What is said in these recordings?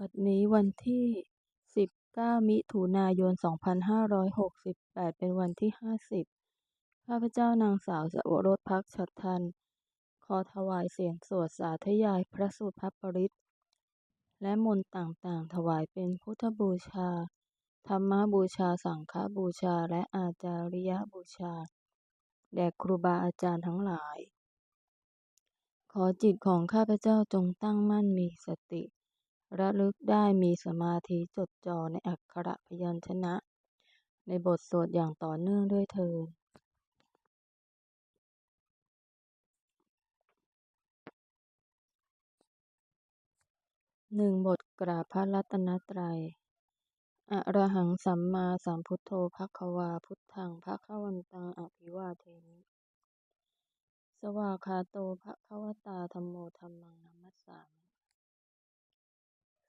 บัดนี้วันที่สิบเก้ามิถุนายนสองพันห้าร้อยหกสิบแปดเป็นวันที่ห้าสิบข้าพเจ้านางสาวสวรสพักฉัตรทัน ขอถวายเสียงสวดสาธยายพระสูตรพระปริตและมนต์ต่างๆ ถวายเป็นพุทธบูชา ธรรมบูชา สังฆบูชา และอาจาริยบูชา แด่ครูบาอาจารย์ทั้งหลาย ขอจิตของข้าพเจ้าจงตั้งมั่นมีสติ ระลึกได้มีสมาธิจดจ่อในอักขระพยัญชนะ ในบทสวดอย่างต่อเนื่องด้วยเถิดหนึ่งบทกราบพระรัตนตรัยอะระหังสัมมาสัมพุทโธภควาพุทธังภควันตังอภิวาเทมิสวากาโตภควตาธัมโมธัมมังนัมมัสสามิ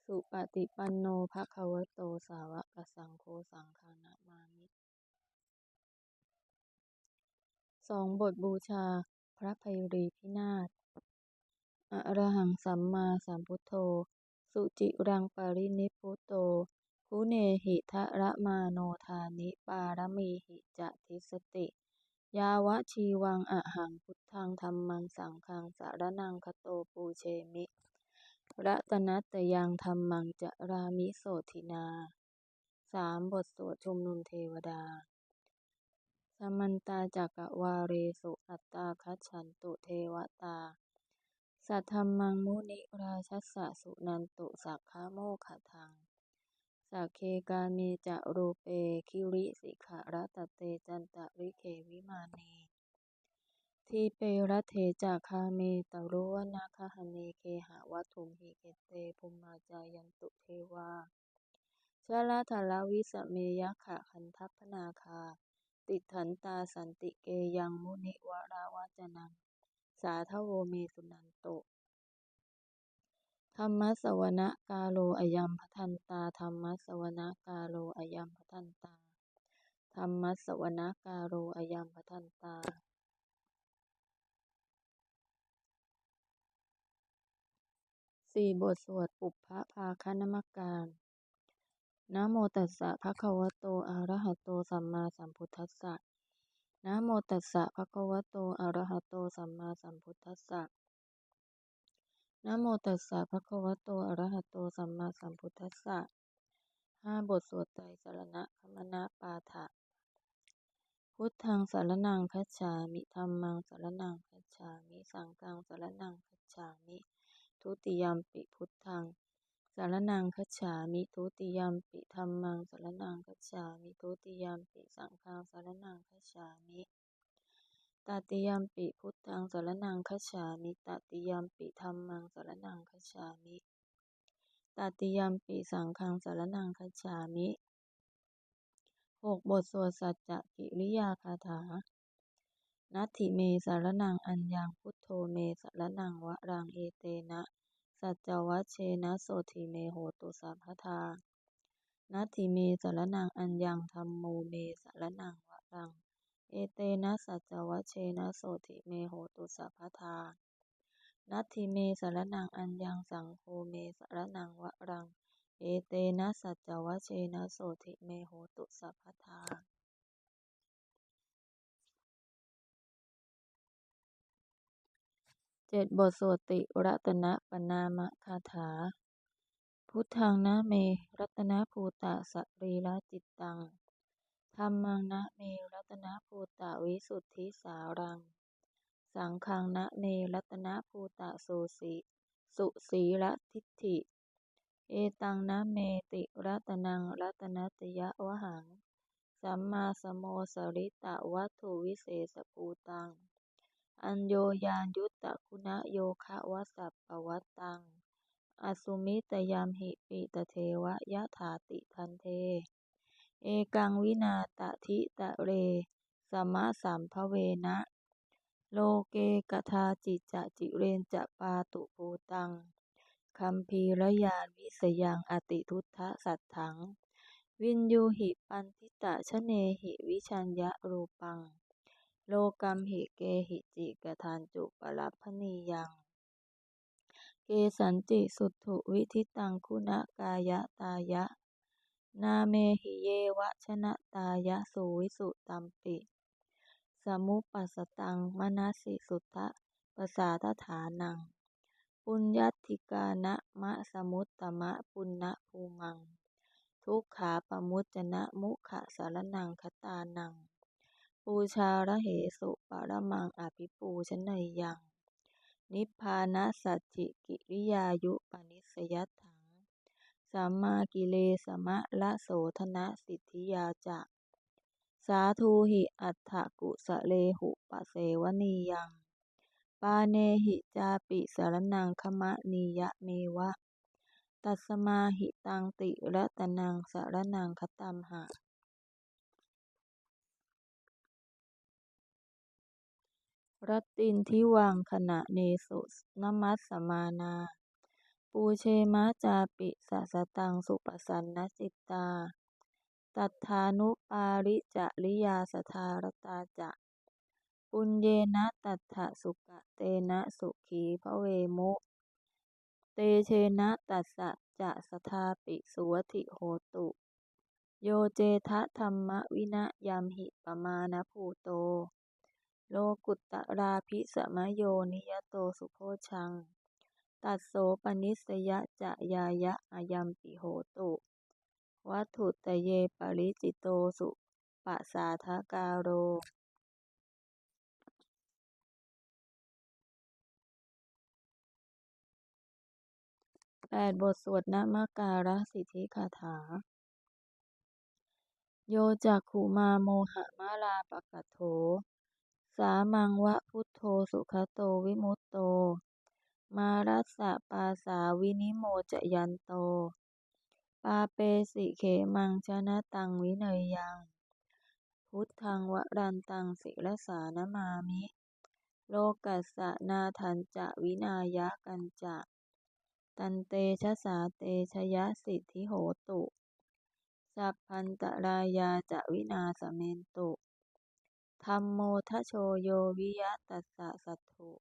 สุปฏิปันโนภะคะวะโตสาวกสังโฆสังฆานะมามิสองบทบูชาพระภัยรีพินาศอรหังสัมมาสัมพุทโธ สุจิรังปรินิพพุโตคุเนหิทะระมาโนทานิปารมีหิจะทิสติ ยาวะชีวังอะหังพุทธังธัมมังสังฆังสารนังคโตปูเชมิ รัตนัตยังธัมมังจะรามิโสทินาสามบทสวดชุมนุมเทวดา สมันตาจักวาเรสุอัตตาคัจฉันตุเทวตา สัทธมมังมุนิราชัสสะสุนันตุสักขาโมขะทัง สักเคกาเมจะรูเปคิริสิขะรัตเตจันตะริเขวิมานี ทีเปรเทจะคาเมตรุวนาคหเนเคหะวัตุมหิเกเตภุมาจายันตุเทวาชาลาทาลาวิสเมยขะคันทัพนาคา ติถันตาสันติเกยังมุนิวราวาจนัง สาทโวเมสุนันโตธรรมสวนะกาโลอยัมพทันตาธรรมสวนะกาโลอยัมพทันตาธรรมสวนะกาโลอยัมพทันตา สี่บทสวดปุพพะภาคณมการนะโมตัสสะภะคะวะโตอะระหะโตสัมมาสัมพุทธัสสะนะโมตัสสะภะคะวะโตอะระหะโตสัมมาสัมพุทธัสสะนะโมตัสสะภะคะวะโตอะระหะโตสัมมาสัมพุทธัสสะห้าบทสวดไตรสรณะคมนะปาฐะพุทธังสารนังคัจฉามิธัมมังสารนังคัจฉามิ สังฆังสารนังคัจฉามิ ทุติยมปิพุทธังสารนังคัจฉามิทุติยมปิธัมมังสารนังคัจฉามิทุติยมปิสังฆังสารนังคัจฉามิตติยมปิพุทธังสารนังคัจฉามิตติยมปิธัมมังสารนังคัจฉามิตติยมปิสังฆังสารนังคัจฉามิหกบทสวดสัจจกิริยาคาถา นัตถิเมสารนังอัญญังพุทโธเมสารนังวะรังเอเตนะ สัจจวัชเชนะโสทิเมโหตุสัพพทานัตถิเมสารนังอัญญังธรรมโมเมสารนังวะรัง เอเตนะสัจจวัชเชนะโสทิเมโหตุสัพพทานัตถิเมสารนังอัญญังสังโฆเมสารนังวะรัง เอเตนะสัจจวัชเชนะโสทิเมโหตุสัพพทา เจ็ดบทสวดติรัตนปนามคาถา พุทธังนะเม รัตนภูตะสรีระจิตตังธรรมังนะเม รัตนภูตะวิสุทธิสารัง สังฆังนะเม รัตนภูตะสุสีสุสีระทิฏฐิ เอตังนะเมติรัตนังรัตนตยะวหัง สัมมาสโมสริตะวัตถุวิเศษภูตัง อัญโยยานยุตตะคุณโยคะวสัพปวัตตัง อสุมิตยามหิปิตเทวะยะถาติทันเท เอกังวินาตทิตะเร สมะสัมภเวนะ โลเกกทาจิจะจิเรนจะปาตุภูตังคัมภีรยานวิสยังอติทุทธสัตถัง วินยูหิปันทิตะชเนหิวิชัญญะรูปัง โลกัมหิเกหิจิกทานจุปรัพนียัง เกสัญจิสุทธุวิธิตังคุณกายตายะ นาเมหิเยวะชนะตายะสุวิสุตัมปิ สมุปัสตังมนสิสุทธปสาทฐานัง ปุญญัตถิกานะมะสมุตตมะปุณณภูมัง ทุกขาปมุจจนะมุขะสารนังคตานัง ปูชาระเหสุปรมังอภิปูชนยยัง นิพพานะสัจจิกิริยายุปนิสยัตถังสัมมากิเลสมะละโสธนะสิทธิยาจะ สาธุหิอัฏฐกุสะเลหุปะเสวนียัง ปาเนหิจาปิสารนังคมะนียะเมวะ ตัสสมาหิตังติระตนังสารนังคตัมหะ รัตตินทิวังขณะเนสุนมัสสมานา ปูเชมะจาปิสัสตังสุปสันนจิตตา ตัทานุปาริจริยาสทารตาจะ ปุญเยนะตัทะสุกะเตนะสุขีพระเวมุ เตเชนะตัสสะจะสทาปิสุวธิโหตุ โยเจทะธรรมวินะยัมหิปมาณภูโต โลกุตตราภิสมโยนิยโตสุโพชัง ตัสโสปนิสยะจะยายะอายัมปิโหตุ วัตถุตเยปริจิโตสุปสาทกาโร แปดบทสวดนมการะสิทธิคาถา โยจักขุมาโมหะมาลาปะกะโถ สามังวะพุทโธสุขโตวิมุตโต มารัสสะปาสาวินิโมจยันโต ปาเปสิเขมังชนะตังวิเนยยัง พุทธังวรันตังศิรสานมามิ โลกัสสะนาทันจะวินายะกันจะตันเตชะสาเตชยสิทธิโหตุ สัพพันตรายาจะวินาสเมนตุ ธัมโมทโชโยวิยะตัสสะสัทถุ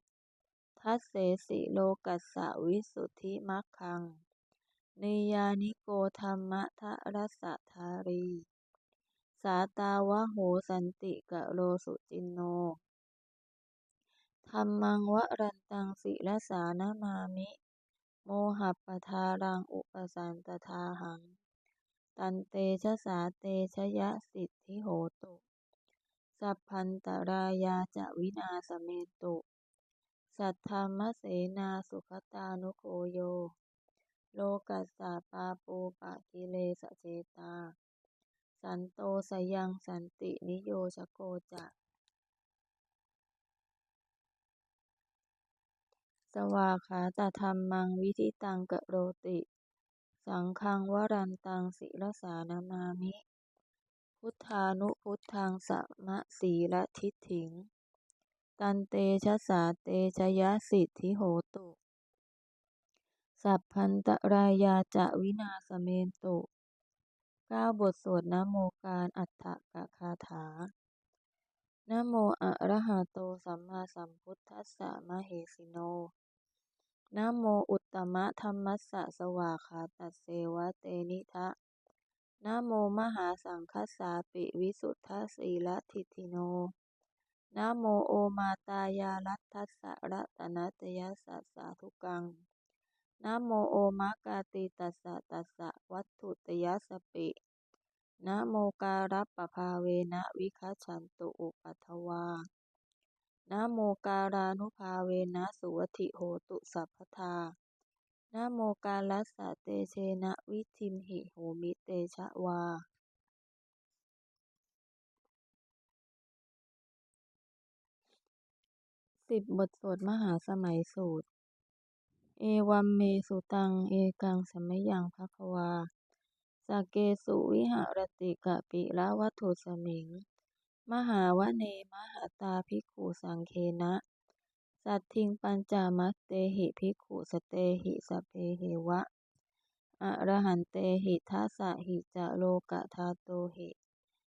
ทัสเสสิโลกัสสะวิสุทธิมัคคัง นิยานิโกธรรมะทะรัสสะทารี สาตาวะโหสันติกะโลสุจินโนธัมมังวะรันตังศิรสานมามิ โมหัปปทารังอุปสันตทาหัง ตันเตชะสาเตชะยะสิทธิโหตุ สัพพันตรายาจะวินาสเมตุ สัทธรรมเสนาสุขตานุโกโย โลกัสสะปาปูปะกิเลสเจตา สันโตสยังสันตินิโยชโกจะสวาขาตธรรมังวิธิตังกะโรติ สังฆังวรันตังศิรสานมามิ พุทธานุพุทธังสัมมะสีละทิฏฐิง ตันเตชะสาเตชะยะสิทธิโหตุ สัพพันตรายาจะวินาสเมนตุเก้าบทสวดนโมการอัฏฐกคาถานโมอะระหะโตสัมมาสัมพุทธัสสะมะเหสิโนนโมอุตตมะธัมมัสสะสวากขาตัสเสวะเตนิทะ นะโมมหาสังคัสสาปิวิสุทธสีลทิฏฐิโนนะโมโอมาตายารัตถัสสะระตนัตยัสสะสาธุกังนะโมโอมากาติตัสสะตัสสะวัตถุตยัสสปินะโมการัปปภาเวนะวิคัจฉันตุอุปัฏฐวานะโมการานุภาเวนะสุวธิโหตุสัพพทา นะโมกาลัสสะเตเชนะวิทิมหิโหมิเตชะวาสิบบทสวดมหาสมัยสูตร เอวัมเมสุตัง เอกังสมยังภควาสักเกสุวิหารติกะปิละวัตถุสมิง มหาวเนมหาตาภิกขุสังเคนะ สัตทิงปัญจามัตเตหิภิกขุสเตหิสเพเหวะอระหันเตหิทัสสะหิจะโลกะทาโตหิ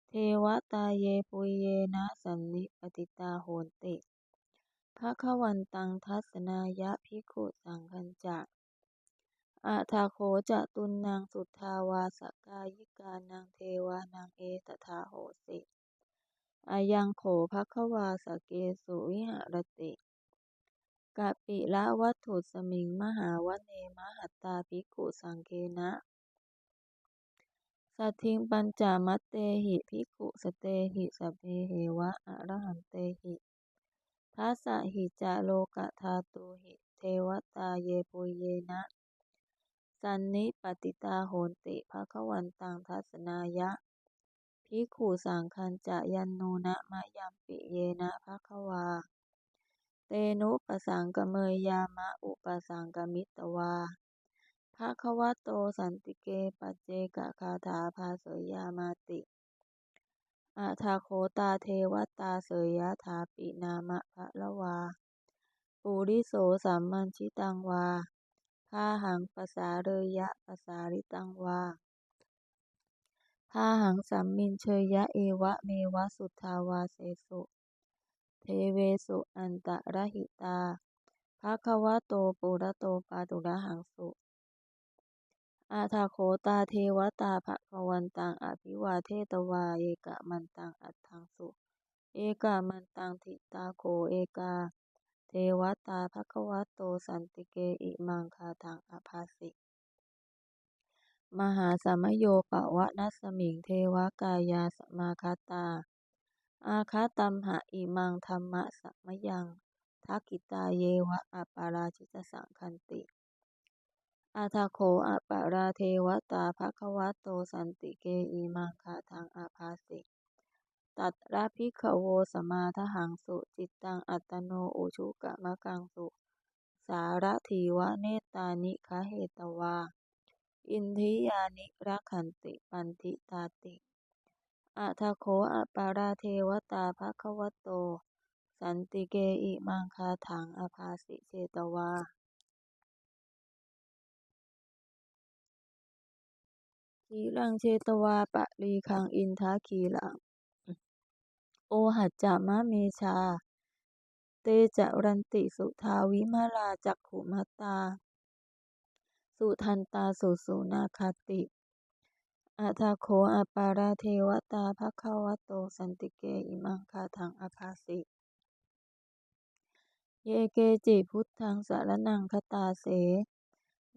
เทวตาเยปุยเยนะสันนิปติตาโหนติภคะวันตังทัสนายะภิกขุสังคัญจะอะทาโขจะตุนนางสุทธาวาสกายิกานังเทวานังเอตถาโหสิอายังโขภควาสเกสุวิหารติ กะปิละวัตถุสมิงมหาวเนมหัตตาภิกขุสังเคนะสัทธิงปัญจมัตเตหิภิกขุสเตหิสเพเหวะอะระหันเตหิทัสสะหิจาโลกธาตุหิเทวตาเยปุเยนะ สันนิปติตาโหนติภะคะวันตังทัสนายะภิกขุสังคัญจะยันโนนะมะยัมปิเยนะภะคะวา เตนุปสังกเมยยามะอุปสังกมิตวาภะคะวะโตสันติเกปัจเจกะคาถาภาเสยามาติอาทาโคตาเทวตาเสยยะถาปินามะภะละวาปุริโสสัมมัญชิตังวาพาหังปสาเรยะปสาริตังวาพาหังสัมมินเชยยะเอวะเมวะสุทธาวาเสสุ เทวสุอันตะระหิตาภะคะวะโตปุระโตปาตุระหังสุอาทาโคตาเทวตาภะคะวันตังอภิวาเทตวาเอกะมันตังอัตถังสุ เอกะมันตังทิตาโคเอกา เทวตาภะคะวะโตสันติเกอิมังคาทังอภาสิมหาสมโยปะวะนัสมิงเทวกายาสมาคาตา อาคาตัมหะอิมังธรรมะสัมยังทักกิตาเยวะอัปาราชิตสังคันติ อาทาโคอัปาราเทวตาภควะโตสันติเกอิมังคาทังอาภาสิตัตระพิขโวสมาทหังสุจิตตังอัตโนอุชุกะมะกังสุ สารถีวะเนตานิคเหตวา อินทิยานิรักขันติปันติตาติ อาทาโคอปาราเทวตาภะคะวะโต สันติเกอิมังคาถังอภาสิเจตวา ทีรังเชตวาปะรีคังอินทาคีลัง โอหัจจามะเมชา เตจรันติสุทาวิมาลาจักขุมัตตา สุทันตาสุสุนาคติ อาทาโคอาปาราเทวตาภควโตสันติเกอิมังคาทังอภาสิ เยเกจิพุทธังสารนังคตาเส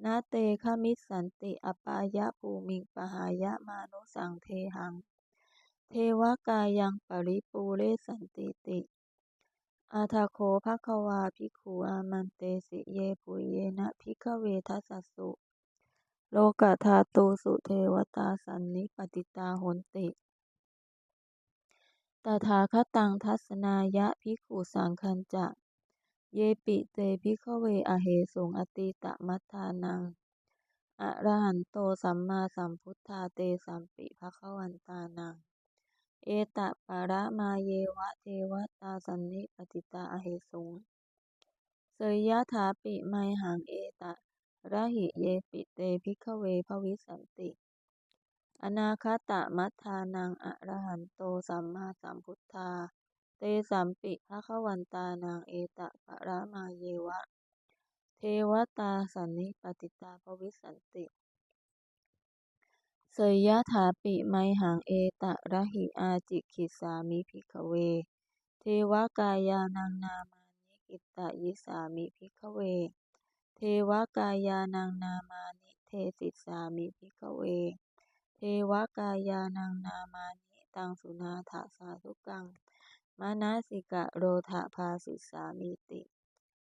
นาเตคมิสันติอปายะภูมิปหายะมานุสังเทหัง เทวกายังปริปูเรสันติติ อาทาโคภควาภิกขุอามันเตสิเยปุเยนะภิกเวทัสสุ โลกธาตุสุเทวตาสันนิปติตาหนติ ตถาคตังทัศนายะภิขุสังคัญจะ เยปิเตภิขเวอเหสุงอติตะมัทานังอะระหันโตสัมมาสัมพุทธาเตสัมปิภะควันตานัง เอตะปะระมาเยวะเทวตาสันนิปติตาอเหสุงเสยยะถาปิไมหังเอตะ ระหิเยปิเตภิกขเวภวิสันติ อนาคตะมัทธานังอะระหันโตสัมมาสัมพุทธา เตสัมปิภควันตานังเอตะปะระมาเยวะ เทวตาสันนิปติตาภวิสันติ เสยยะถาปิไมหังเอตะระหิอาจิคิสามิภิกขเว เทวกายานังนามานิกิตตยิสามิภิกขเว เทวกายานังนามานิเทสิสามิภิกขเว เทวกายานังนามานิตังสุนาถาสาธุกังมานาสิกะโรธาภาสิสามิติ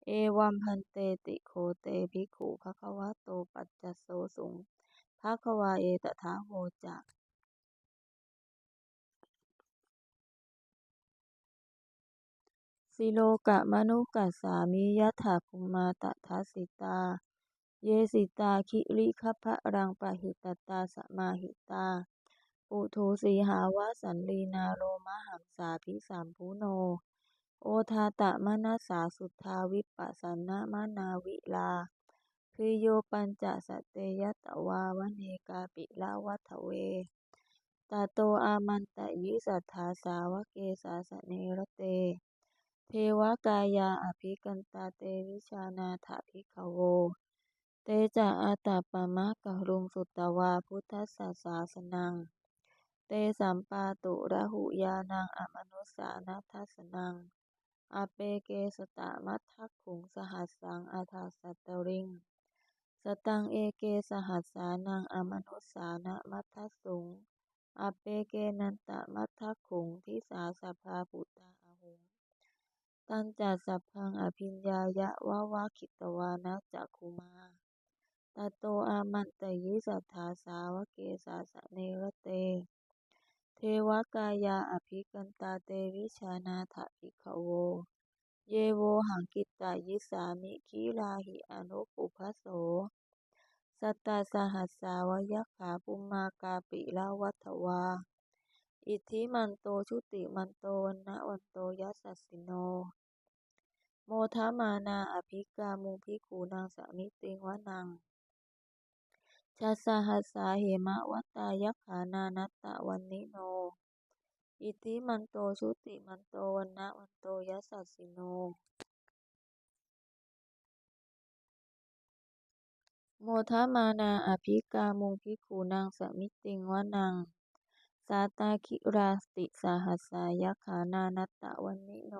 เอวัมพันเตติโคเตภิกขุภควะโตปัจจโสสุงภควาเอตถาโหจัก สิโลกะมนุกัสสามิยัตถาภุมาตถาสิตา เยสิตาคิริคพะรังปะหิตตาสมาหิตา ปุถุสีหาวาสันลีนาโรมหังสาพิสามพุโน โอทาตะมนัสสาสุทธาวิปัสสนะมนาวิลาคือโยปัญจสเตยตวาวเนกาปิลาวัฏเวตาโตอามันตะยิสัทธาสาวเกสาสเนรเต เทวกายาอภิกันตาเตวิชานาถาภิกขโว เตจะอาตาปมะกะรุงสุตตวาพุทธัสสะสาสนัง เตสัมปาตุระหุยานังอมนุสานัทัสนังอเปเกสตะมัททักขุงสหัสสังอาทาสัตตริง สตังเอเกสหัสสานังอมนุสานะมัททัสสุงอเปเกนันตะมัททักขุงทิสาสภาปุตตา ตันจัสสัพพังอภิญญายะวาวาคิตวานะจักขุมาตโตอามันตยิสัทธาสาวเกสาสะเนรเต เทวกายาอภิกันตาเตวิชานาถิขโว เยโวหังกิตตายิสามิคีลาหิอนุปุพโส สัตตาสหัสสาวยักขาปุมมากาปิลาวัฏวา อิทธิมันโตชุติมันโตวันนะวันโตยัสสสิโน โมทามานาอภิกามุภิกขุนางสมิติงวนังชัสสหัสสาเหมะวัตายักขานานัตตะวันนิโน อิทิมันโตชุติมันโตวันนะวันโตยัสสสิโน โมทามานาอภิกามุภิกขุนางสมิติงวนัง สาตาคิราติสาหัสสายัขานานัตตะวันนิโน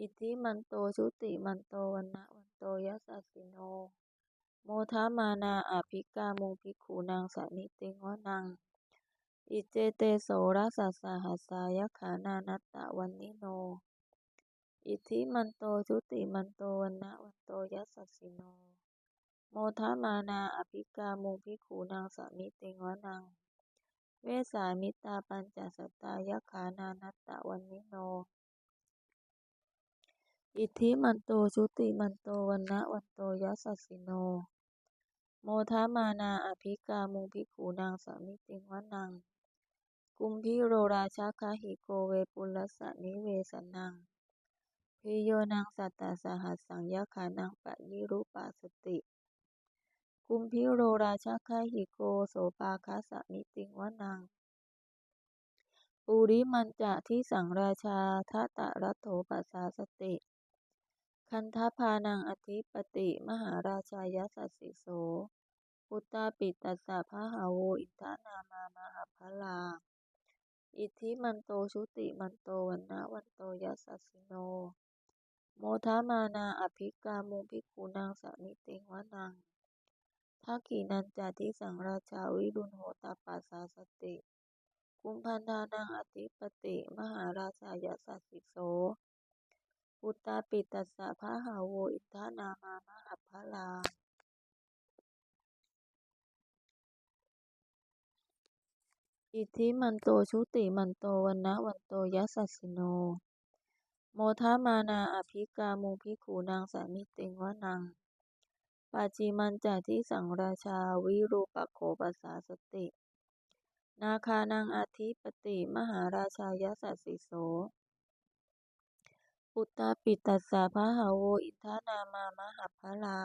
อิทธิมันโตชุติมันโตวันนะวันโตยัสสสิโน โมทามานาอภิกามุภิกขุนางสมิติงวนัง อิเจเตโสรัสสหัสสายัขานานัตตะวันนิโน อิทธิมันโตชุติมันโตวันนะวันโตยัสสสิโน โมทามานาอภิกามุภิกขุนางสมิติงวนัง เวสามิตาปัญจสตายขานานัตตะวันนิโน อิทธิมันโตชุติมันโตวันนะวันโตยัสสสิโน โมทามานาอภิกามุภิขุนางสามิติงวนัง กุมพิโรราชาคาหิโกเวปุลสะนิเวสนังพิโยนังสัตตาสหัสสังยักขานังปะยิรุปาสติ กุมพิโรราชาคาหิโกโสปาคาสมิติงวนังปุริมันจะที่สังราชาทัตตะรัตโถปัสสาสติ คันทพานังอธิปติมหาราชายัสสิโสปุตตาปิตัสสะพะหาโวอินทานามามหาพลา อิทธิมันโตชุติมันโตวันนะวันโตยัสสิโน โมทามานาอภิกามุภิกขุนางสมิติงวนัง ทักขีนันจาทิสังราชาวิรุณโหตาปัสสาสติกุมพันธานังอธิปติ มหาราชายัสสสิโสปุตตาปิตัสสะพะหาโวอินทานามามหาพลาอิทธิมันโตชุติมันโตวันนะวันโตยัสสสิโน โมทามานาอภิกามุภิกขุนางสมิติงวนัง ปาจิมันจาทิสังราชาวิรูปโขปัสสาสติ นาคานังอธิปติมหาราชายัสสสิโสปุตตาปิตัสสะพะหาโวอินทานามามหาพลา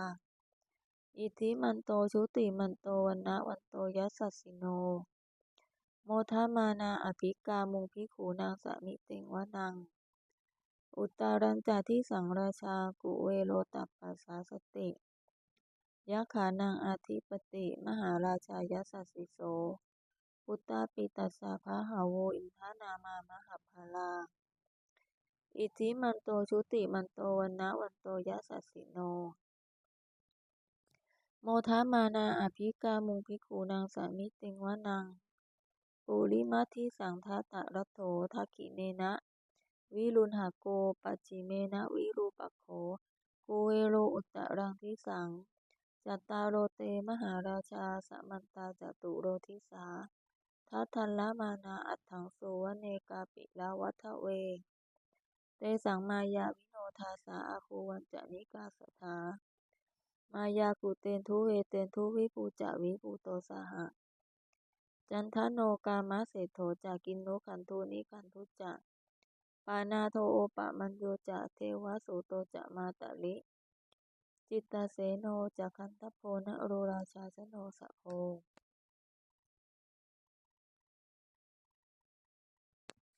อิทิมันโตชุติมันโตวันนะวันโตยัสสสิโน โมทามานาอภิกามุภิขุนางสมิติงวนัง อุตตารัญจาทิสังราชากุเวโรตัปปัสสาสติ ยักขานังอธิปติ มหาราชายัสสิโสปุตตาปิตัสสะพะหาโวอินทานามามหาพลาอิทิมันโตชุติมันโตวันนะวันโตยัสสสิโน โมทามานาอภิกามุงภิกขุนางสามิติงวนัง ปุริมัทิสังทัตะรัตโถทักขิเนนะ วิรุณหโกปัจจิเมนะวิรูปโขโกเวโรอุตตรังทิสัง จัตตารโรเตมหาราชาสมันตาจตุโรทิสาทัทัลละมานาอัตถังสุวเนกาปิลาวัฏเว เตสังมายาวิโนทาสาอาคูวันจนิกาสถามายากุเตนทุเวเตนทุวิปูจาวิปูโตสหะ จันทโนกามะเศโถจากินโนขันธุนิขันธุจะปานาโทโอปะมัญโยจะเทวะสุโตจะมาตะลิ จิตตเสโนจะคันทโพนโรราชาชโนสะโพ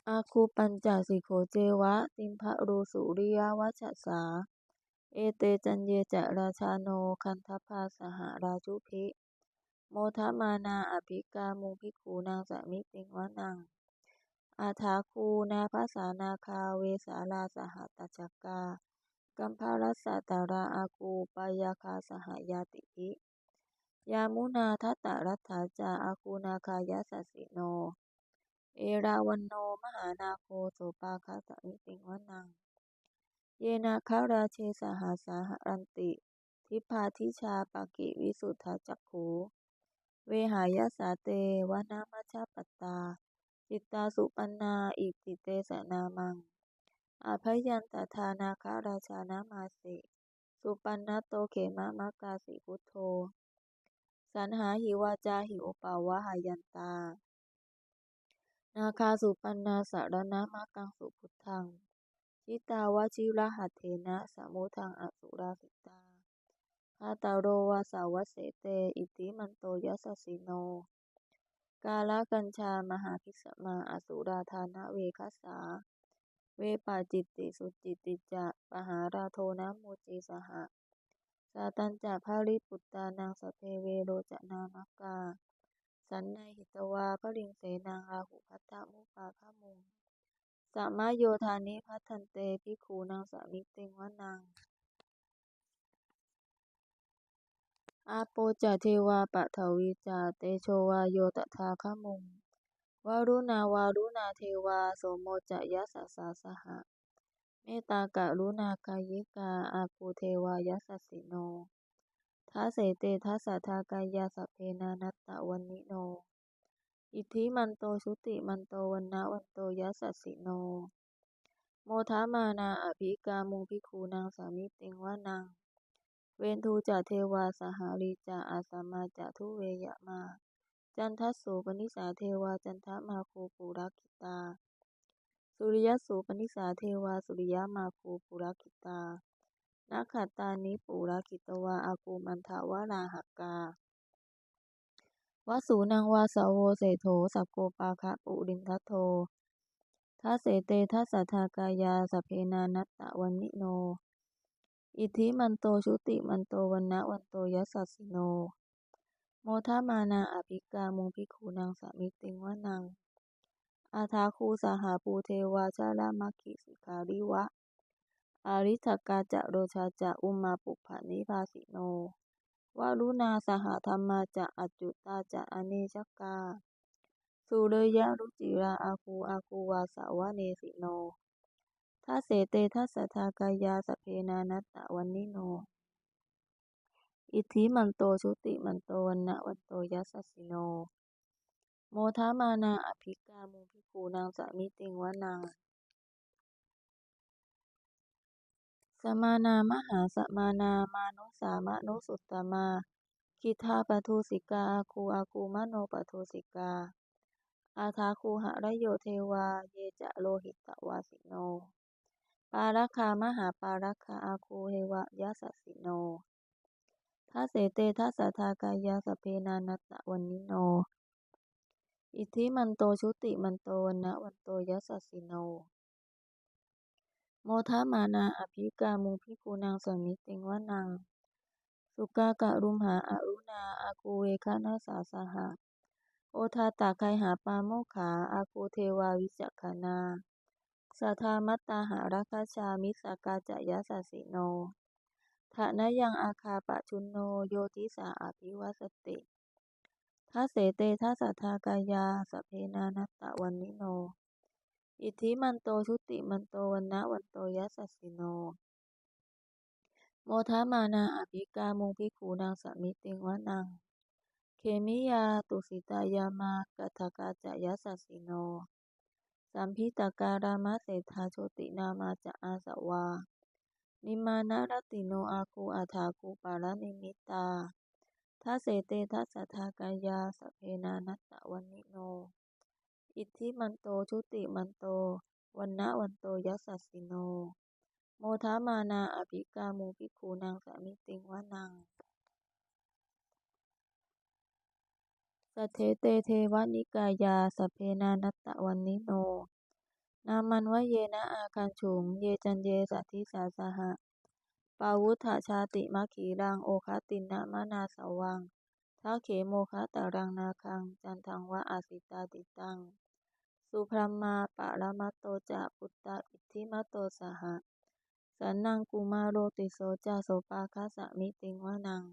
อาคูปัญจสิโขเจวะ ติมภรูสุริยวัชสา เอเตจันเยจะราชาโนคันทพาสหราชุภิ โมทมานาอภิกามุภิกขูนางสมิติงวนัง อาถาคูนาภาษานาคาเวสาลาสหตัชกา กัมภารัสสะตาราอาคูปายาคาสหายาติภิยามุนาทัตตรัตถาจาอาคูนาคายสัสสิโน เอราวันโนมหานาโคโสปาคาสมิติงวนัง เยนาคาราเชสหาสาหรันติ ทิพาทิชาปากิวิสุทธาจักขูเวหายาสาเตวนามัชฌปตตา จิตตาสุปันนาอิติเตสนามัง อาภยันตทานาคาราชานามาสิ สุปันนโตเขมะมะกาสิพุทโธ สันหาหิวาจาหิโอปาวะหายันตา นาคาสุปันนาสารณมะกังสุพุทธัง ชิตาวชิรหัตเถนะสมุทังอสุราสิตาคาตาโรวาสาวเสเต อิติมันโตยัสสิโน กาลกัญชามหาภิกษมาอสุราธานะเวคัสสา เวปาจิตติสุจิตติจะปหาราโทนะโมจิสหะสาตัญจะภาริปุตตานังสเพเวโรจนามกา สันในหิตวาพลิงเสนังราหุพัทธมุปาคมุงสัมมาโยธานิพัทันเตภิขูนังสมิติงวนัง อาโปจเทวาปะทวีจาเตโชวาโยตถาคมุง วารุณาวารุณาเทวา โสโมจะยัสสสาสหะ เมตตากะรุณากายิกา อาคูเทวายัสสิโนทัสเสเตทัสสะทากายาสเพนานัตตะวันนิโน อิทธิมันโตชุติมันโตวันนะวันโตยัสสิโน โมทามานาอภิกามุภิกขูนางสามิติงวานัง เวนทูจะเทวาสหารีจะอาสามาจะทุเวยะมา จันทัสสูปนิสาเทวาจันทมาคูปุรักิตา สุริยสูปนิสาเทวาสุริยมาคูปุรักิตานักขัตตานิปุรักิตวาอากูมันทวาราหกาวสูนังวาสาวโวเสโถสัพโกปาคะปุรินทัตโททัสเสเตทัสสะทากายาสพเพนานัตตะวันนิโน อิทิมันโตชุติมันโตวันนะวันโตยัสสสิโน โมทามานาอภิกามุงภิกขูนางสามิติงวนัง อาทาคูสหาปูเทวาชาลามัคคิสิกาลิวะ อาริทกาจะโรชาจะอุมาปุภานิภาสิโนวารุณาสหธรรมาจะอัจจุตาจะอเนชกา สุเรยะรุจิราอาคูอาคูวาสาวะเนสิโนทัเสเตทัสสทากายาสเพนานัตตะวันนิโน อิทธิมันโตชุติมันโตวันนะวันโตยัสสิโน โมทามานาอภิกามุภิกขูนางสามิติงวนังสมานามหาสมานามานุสามะนุสุตตมาคิทาปทุสิกาอาคูอาคูมโนปทุสิกา อาทาคูหะระโยเทวา เยจะโลหิตวาสิโน ปารัคคามหาปารัคคาอาคูเฮวะยัสสสิโน ทัเสเตทัสสะทากายาสเพนานัตตะวันนิโน อิทธิมันโตชุติมันโตวันนะวันโตยัสสิโน โมทามานาอภิกามุภิกูนางสมิติงวานัง สุกากะรุมหาอารุณาอาคูเวคะนาสาสหะโอทาตาไคหาปาโมขาอาคูเทวาวิจักขนาสัทธามัตตาหาราคาชามิสากาจะยัสสสิโน ทะนะยังอาคาปะชุนโนโยติสาอภิวัสติทัสเสเตทัสสะทากายาสเพนานัตตะวันนิโน อิทธิมันโตชุติมันโตวันนะวันโตยัสสสิโน โมทามานาอภิกามุภิขูนางสมิติงวนังเขมิยาตุสิตายามากัทกาจะยัสสสิโน สัมพิตการามะเศรษฐาโชตินามาจะอาสวา นิมานารติโนอาคูอาถาคูปารานิมิตาทัสเสเตทัสทากายาสเพนานัตตะวันนิโน อิทธิมันโตชุติมันโต วันนะวันโตยัสสิโน โมทามานาอภิกามุภิกขูนางสมิติงวนังสเทเตเทวนิกายาสเพนานัตตะวันนิโน นามันวะเยนะอาคันฉุง เยจันเยสัทธิสาสหะ ปาวุธชาติมัคคีรังโอคตินนะมะนาสวังทัคเขโมคะตารังนาคัง จันทังวะอาสิตาติตัง สุพรมมาปะระมัตโตจะพุตตะอิทธิมัตโตสหะ สันนังกุมาโรติโสจะโสปาคะสะมิติงวะนัง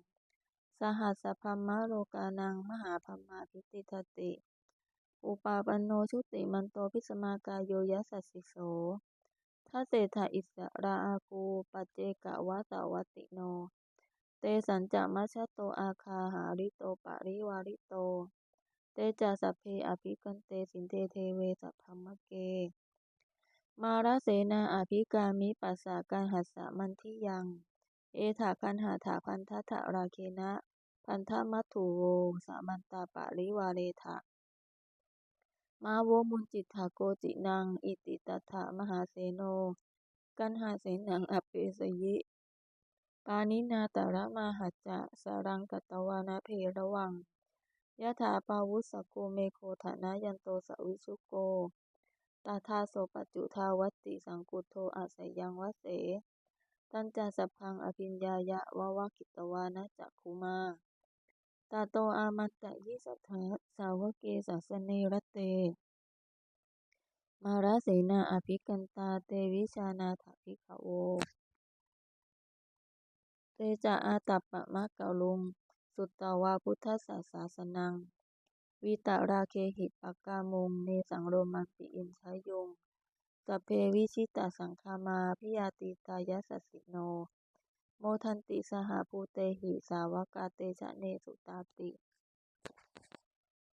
สหัสพัมมะโลกานัง มหาพัมมาภิติทติ อุปาปันโนชุติมันโตพิสมากายโยยัสสสิโสทัสเสถะอิสราอาคูปัจเจกะวะตวติโน เตสัญจะมัชโตอาคาหาริโตปะริวาริโต เตจะสัพเพอภิกันเตสินเทเทเวสัพพมมะเก มาราเสนาอภิกามิปัสสะกันหัสสะมันทิยัง เอถาคันหาถาพันทะทะราเคนะ พันธมัตถุโวสามันตาปะริวาเรถะ มาโวมุญจิตถาโกจินัง อิติตัฏฐมหาเสโน กันหาเสนังอเปสยิปานินาตระมาหัจจะสรังกัตวานะเพระวังยะถาปาวุสโกเมโคทะนะยันโตสวิชุโกตถาโสปัจจุทาวัตติสังกุโทอาศัยยังวเส ตัญจสัพพังอภิญญายะวะวะกิตวานะจักขุมา ตาโตอามันตะยิสัทธะสาวเกสัสเนรเต มาราเสนาอภิกันตาเตวิชานาถภิขโวเตจะอาตัปปะมะกะลุง สุตตวาพุทธัสสาสนัง วิตาราเคหิตปกามุงเนสังโรมังปิอินชยุงสเพวิชิตาสังฆามาพิยาติตายัสสิโน โมทันติสหภูเตหิ สาวกาเตชะเนสุตาติ